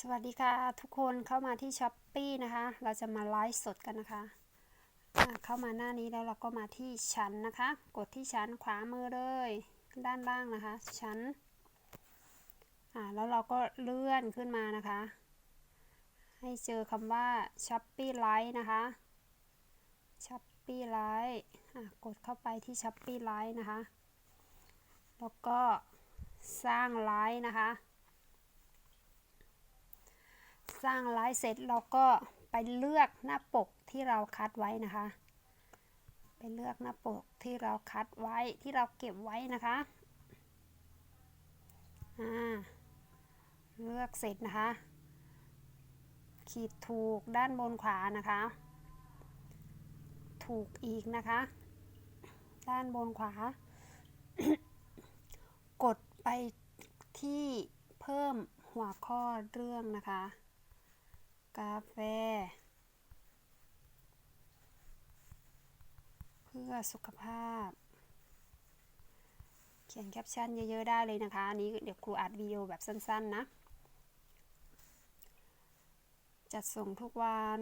สวัสดีค่ะ ทุกคนเข้ามาที่ช้อปปีนะคะ เราจะมาไลฟ์สดกันนะคะ เข้ามาหน้านี้แล้วเราก็มาที่ชั้นนะคะ กดที่ชั้นขวามือเลย ด้านล่างนะคะ ชั้นอ่าแล้วเราก็เลื่อนขึ้นมานะคะ ให้เจอคำว่าช้อปปี้ไลฟ์นะคะช้อปปี้ไลฟ์อ่ากดเข้าไปที่ช้อปปี้ไลฟ์นะคะ แล้วก็สร้างไลฟ์นะคะ สร้างไลฟ์เสร็จเราก็ไปเลือกหน้าปกที่เราคัดไว้นะคะ ไปเลือกหน้าปกที่เราคัดไว้ที่เราเก็บไว้นะคะอ่าเลือกเสร็จนะคะ ขีดถูกด้านบนขวานะคะ ถูกอีกนะคะ ด้านบนขวา กดไปที่เพิ่มหัวข้อเรื่องนะคะ กาแฟ เพื่อสุขภาพ เขียนแคปชั่นเยอะ ๆ ได้เลยนะคะ อันนี้เดี๋ยวครูอัดวิดีโอแบบสั้น ๆ นะ จัดส่งทุกวัน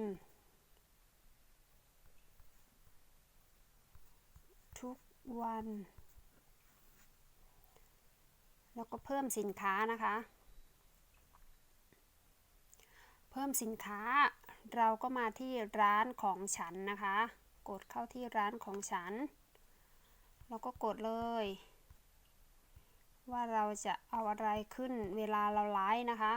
ทุกวัน แล้วก็เพิ่มสินค้านะคะ เพิ่มสินค้า เราก็มาที่ร้านของฉันนะคะ กดเข้าที่ร้านของฉัน แล้วก็กดเลย ว่าเราจะเอาอะไรขึ้นเวลาเราไลฟ์นะคะ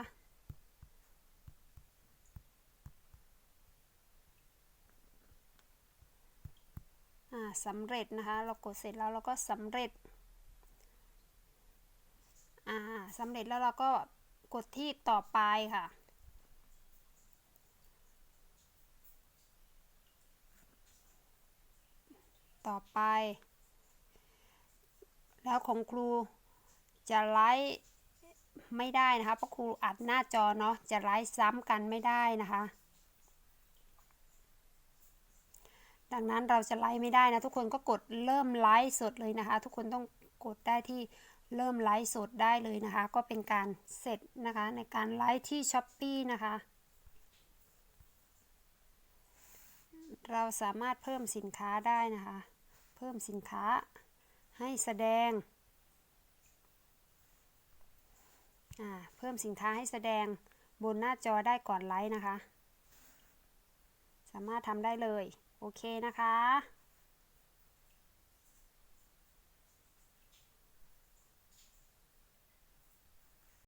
อ่าสำเร็จนะคะ เรากดเสร็จแล้วเราก็สำเร็จอ่าสำเร็จแล้วเราก็กดที่ต่อไปค่ะ ต่อไป แล้วของครูจะไลฟ์ไม่ได้นะคะเพราะครูอัดหน้าจอเนาะจะไลฟ์ซ้ำกันไม่ได้นะคะ ดังนั้นเราจะไลฟ์ไม่ได้นะทุกคนก็กดเริ่มไลฟ์สดเลยนะคะ ทุกคนต้องกดได้ที่เริ่มไลฟ์สดได้เลยนะคะ ก็เป็นการเสร็จนะคะในการไลฟ์ที่ช้อปปีนะคะ เราสามารถเพิ่มสินค้าได้นะคะ เพิ่มสินค้าให้แสดง เพิ่มสินค้าให้แสดงบนหน้าจอได้ก่อนไลฟ์นะคะ สามารถทำได้เลย โอเคนะคะ